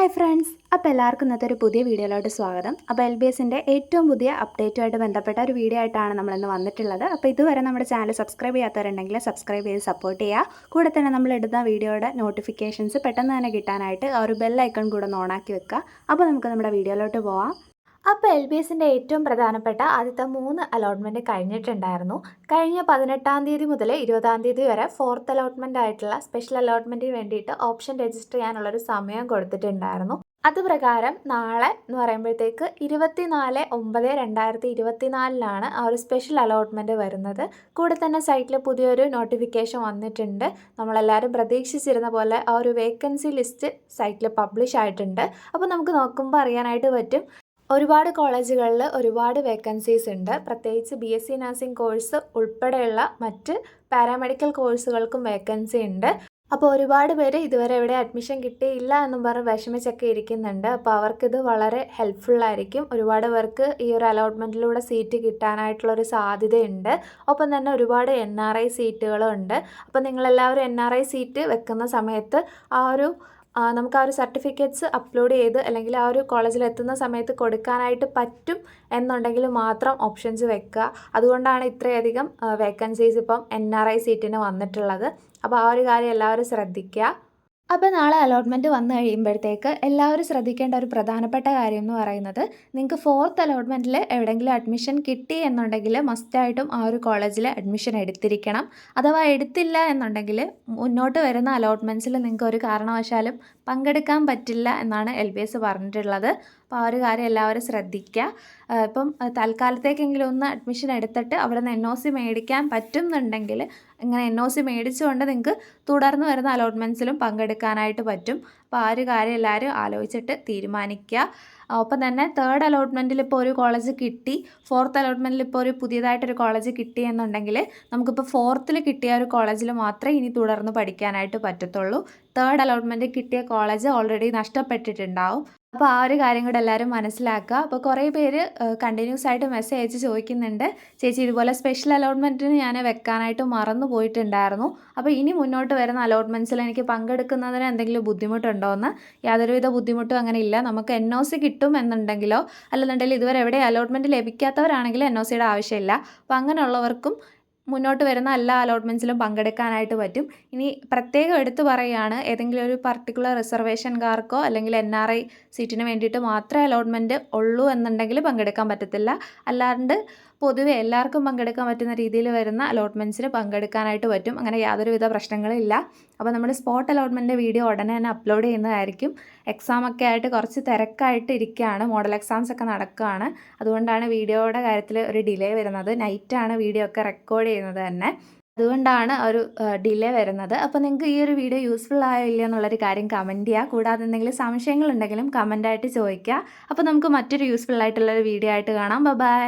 Hi friends അപ്പോൾ എല്ലാവർക്കും ഇന്നത്തെ ഒരു പുതിയ വീഡിയോയിലോട്ട് സ്വാഗതം. അപ്പോൾ എൽ ബി എസിന്റെ ഏറ്റവും പുതിയ അപ്ഡേറ്റുമായിട്ട് ബന്ധപ്പെട്ട ഒരു വീഡിയോ ആയിട്ടാണ് നമ്മളിന്ന് വന്നിട്ടുള്ളത്. അപ്പോൾ ഇതുവരെ നമ്മുടെ ചാനൽ സബ്സ്ക്രൈബ് ചെയ്യാത്തവരുണ്ടെങ്കിൽ സബ്സ്ക്രൈബ് ചെയ്ത് സപ്പോർട്ട് ചെയ്യുക. കൂടെ തന്നെ നമ്മൾ ഇടുന്ന വീഡിയോയുടെ നോട്ടിഫിക്കേഷൻസ് പെട്ടെന്ന് തന്നെ കിട്ടാനായിട്ട് ആ ഒരു ബെല്ലൈക്കൺ കൂടെ ഒന്ന് ഓണാക്കി വെക്കുക. അപ്പോൾ നമുക്ക് നമ്മുടെ വീഡിയോയിലോട്ട് പോവാം. അപ്പോൾ എൽ ബി എസിന്റെ ഏറ്റവും പ്രധാനപ്പെട്ട ആദ്യത്തെ മൂന്ന് അലോട്ട്മെന്റ് കഴിഞ്ഞിട്ടുണ്ടായിരുന്നു. കഴിഞ്ഞ പതിനെട്ടാം തീയതി മുതൽ ഇരുപതാം തീയതി വരെ ഫോർത്ത് അലോട്ട്മെന്റ് ആയിട്ടുള്ള സ്പെഷ്യൽ അലോട്ട്മെന്റിന് വേണ്ടിയിട്ട് ഓപ്ഷൻ രജിസ്റ്റർ ചെയ്യാനുള്ളൊരു സമയം കൊടുത്തിട്ടുണ്ടായിരുന്നു. അതുപ്രകാരം നാളെ എന്ന് പറയുമ്പോഴത്തേക്ക് ഇരുപത്തിനാല് ഒമ്പത് രണ്ടായിരത്തി ഇരുപത്തിനാലിലാണ് ആ ഒരു സ്പെഷ്യൽ അലോട്ട്മെന്റ് വരുന്നത്. കൂടെ തന്നെ സൈറ്റിൽ പുതിയൊരു നോട്ടിഫിക്കേഷൻ വന്നിട്ടുണ്ട്. നമ്മളെല്ലാവരും പ്രതീക്ഷിച്ചിരുന്ന പോലെ ആ ഒരു വേക്കൻസി ലിസ്റ്റ് സൈറ്റിൽ പബ്ലിഷ് ആയിട്ടുണ്ട്. അപ്പോൾ നമുക്ക് നോക്കുമ്പോൾ അറിയാനായിട്ട് പറ്റും. ഒരുപാട് കോളേജുകളിൽ ഒരുപാട് വേക്കൻസീസ് ഉണ്ട്. പ്രത്യേകിച്ച് B S C nursing course ഉൾപ്പെടെയുള്ള മറ്റ് പാരാമെഡിക്കൽ കോഴ്സുകൾക്കും വേക്കൻസി ഉണ്ട്. അപ്പോൾ ഒരുപാട് പേര് ഇതുവരെ ഇവിടെ അഡ്മിഷൻ കിട്ടിയില്ല എന്നും പറഞ്ഞ് വിഷമിച്ചൊക്കെ ഇരിക്കുന്നുണ്ട്. അപ്പോൾ അവർക്കിത് വളരെ ഹെൽപ്ഫുൾ ആയിരിക്കും. ഒരുപാട് പേർക്ക് ഈ ഒരു അലോട്ട്മെന്റിലൂടെ സീറ്റ് കിട്ടാനായിട്ടുള്ളൊരു സാധ്യതയുണ്ട്. ഒപ്പം തന്നെ ഒരുപാട് എൻ ആർ ഐ സീറ്റുകളും ഉണ്ട്. അപ്പോൾ നിങ്ങളെല്ലാവരും എൻ ആർ ഐ സീറ്റ് വെക്കുന്ന സമയത്ത് ആ ഒരു നമുക്ക് ആ ഒരു സർട്ടിഫിക്കറ്റ്സ് അപ്ലോഡ് ചെയ്ത് അല്ലെങ്കിൽ ആ ഒരു കോളേജിൽ എത്തുന്ന സമയത്ത് കൊടുക്കാനായിട്ട് പറ്റും എന്നുണ്ടെങ്കിൽ മാത്രം ഓപ്ഷൻസ് വെക്കുക. അതുകൊണ്ടാണ് ഇത്രയധികം വേക്കൻസീസ് ഇപ്പം എൻ ആർ ഐ സീറ്റിന് വന്നിട്ടുള്ളത്. അപ്പോൾ ആ ഒരു കാര്യം എല്ലാവരും ശ്രദ്ധിക്കുക. അപ്പോൾ നാളെ അലോട്ട്മെന്റ് വന്നു കഴിയുമ്പോഴത്തേക്ക് എല്ലാവരും ശ്രദ്ധിക്കേണ്ട ഒരു പ്രധാനപ്പെട്ട കാര്യം എന്ന് പറയുന്നത് നിങ്ങൾക്ക് ഫോർത്ത് അലോട്ട്മെന്റിൽ എവിടെയെങ്കിലും അഡ്മിഷൻ കിട്ടി എന്നുണ്ടെങ്കിൽ മസ്റ്റായിട്ടും ആ ഒരു കോളേജിൽ അഡ്മിഷൻ എടുത്തിരിക്കണം. അഥവാ എടുത്തില്ല എന്നുണ്ടെങ്കിൽ മുന്നോട്ട് വരുന്ന അലോട്ട്മെന്റ്സിൽ നിങ്ങൾക്ക് ഒരു കാരണവശാലും പങ്കെടുക്കാൻ പറ്റില്ല എന്നാണ് എൽ ബി എസ് പറഞ്ഞിട്ടുള്ളത്. അപ്പോൾ ആ ഒരു കാര്യം എല്ലാവരും ശ്രദ്ധിക്കുക ഇപ്പം തൽക്കാലത്തേക്കെങ്കിലും ഒന്ന് അഡ്മിഷൻ എടുത്തിട്ട് അവിടെ നിന്ന് എൻ ഒ സി മേടിക്കാൻ പറ്റുന്നുണ്ടെങ്കിൽ ഇങ്ങനെ എൻ ഒ സി മേടിച്ചുകൊണ്ട് നിങ്ങൾക്ക് തുടർന്ന് വരുന്ന അലോട്ട്മെന്റ്സിലും പങ്കെടുക്കാനായിട്ട് പറ്റും. അപ്പോൾ ആ ഒരു കാര്യം എല്ലാവരും ആലോചിച്ചിട്ട് തീരുമാനിക്കുക ഒപ്പം തന്നെ തേർഡ് അലോട്ട്മെന്റിൽ ഇപ്പോൾ ഒരു കോളേജ് കിട്ടി. ഫോർത്ത് അലോട്ട്മെന്റിൽ ഇപ്പോൾ ഒരു പുതിയതായിട്ടൊരു കോളേജ് കിട്ടി എന്നുണ്ടെങ്കിൽ നമുക്കിപ്പോൾ ഫോർത്തിൽ കിട്ടിയ ഒരു കോളേജിൽ മാത്രമേ ഇനി തുടർന്ന് പഠിക്കാനായിട്ട് പറ്റത്തുള്ളൂ. തേർഡ് അലോട്ട്മെന്റ് കിട്ടിയ കോളേജ് ഓൾറെഡി നഷ്ടപ്പെട്ടിട്ടുണ്ടാവും. അപ്പോൾ ആ ഒരു കാര്യം കൂടെ എല്ലാവരും മനസ്സിലാക്കുക. അപ്പോൾ കുറേ പേര് കണ്ടിന്യൂസ് ആയിട്ട് മെസ്സേജ് അയച്ച് ചോദിക്കുന്നുണ്ട്. ചേച്ചി ഇതുപോലെ സ്പെഷ്യൽ അലോട്ട്മെന്റിന് ഞാൻ വെക്കാനായിട്ട് മറന്നു പോയിട്ടുണ്ടായിരുന്നു. അപ്പോൾ ഇനി മുന്നോട്ട് വരുന്ന അലോട്ട്മെന്റ്സിൽ എനിക്ക് പങ്കെടുക്കുന്നതിന് എന്തെങ്കിലും ബുദ്ധിമുട്ടുണ്ടോ എന്ന്? യാതൊരുവിധ ബുദ്ധിമുട്ടും അങ്ങനെ ഇല്ല. നമുക്ക് എൻ ഒ സി കിട്ടും എന്നുണ്ടെങ്കിലോ അല്ലെന്നുണ്ടെങ്കിൽ ഇതുവരെ എവിടെ അലോട്ട്മെന്റ് ലഭിക്കാത്തവരാണെങ്കിലും എൻ ഒ സിയുടെ ആവശ്യമില്ല. അപ്പോൾ അങ്ങനെയുള്ളവർക്കും മുന്നോട്ട് വരുന്ന എല്ലാ അലോട്ട്മെന്റ്സിലും പങ്കെടുക്കാനായിട്ട് പറ്റും. ഇനി പ്രത്യേകം എടുത്തു പറയുകയാണ് ഏതെങ്കിലും ഒരു പർട്ടിക്കുലർ റിസർവേഷൻകാർക്കോ അല്ലെങ്കിൽ എൻ ആർ ഐ സീറ്റിന് വേണ്ടിയിട്ട് മാത്രമേ അലോട്ട്മെന്റ് ഉള്ളൂ എന്നുണ്ടെങ്കിൽ പങ്കെടുക്കാൻ പറ്റത്തില്ല. അല്ലാണ്ട് പൊതുവെ എല്ലാവർക്കും പങ്കെടുക്കാൻ പറ്റുന്ന രീതിയിൽ വരുന്ന അലോട്ട്മെന്റ്സിന് പങ്കെടുക്കാനായിട്ട് പറ്റും. അങ്ങനെ യാതൊരുവിധ പ്രശ്നങ്ങളില്ല. അപ്പോൾ നമ്മൾ സ്പോട്ട് അലോട്ട്മെന്റ് വീഡിയോ ഉടനെ തന്നെ അപ്ലോഡ് ചെയ്യുന്നതായിരിക്കും. എക്സാം ഒക്കെ ആയിട്ട് കുറച്ച് തിരക്കായിട്ട് ഇരിക്കുകയാണ്. മോഡൽ എക്സാംസ് ഒക്കെ നടക്കുകയാണ്. അതുകൊണ്ടാണ് വീഡിയോയുടെ കാര്യത്തിൽ ഒരു ഡിലേ വരുന്നത്. നൈറ്റാണ് വീഡിയോ ഒക്കെ റെക്കോർഡ് ചെയ്യുന്നത് തന്നെ. അതുകൊണ്ടാണ് ഒരു ഡിലേ വരുന്നത്. അപ്പോൾ നിങ്ങൾക്ക് ഈ ഒരു വീഡിയോ യൂസ്ഫുൾ ആയോ ഇല്ലയോ എന്നുള്ളൊരു കാര്യം കമന്റ് ചെയ്യുക. കൂടാതെ എന്തെങ്കിലും സംശയങ്ങളുണ്ടെങ്കിലും കമന്റായിട്ട് ചോദിക്കുക. അപ്പോൾ നമുക്ക് മറ്റൊരു യൂസ്ഫുൾ ആയിട്ടുള്ളൊരു വീഡിയോ ആയിട്ട് കാണാം. ബൈ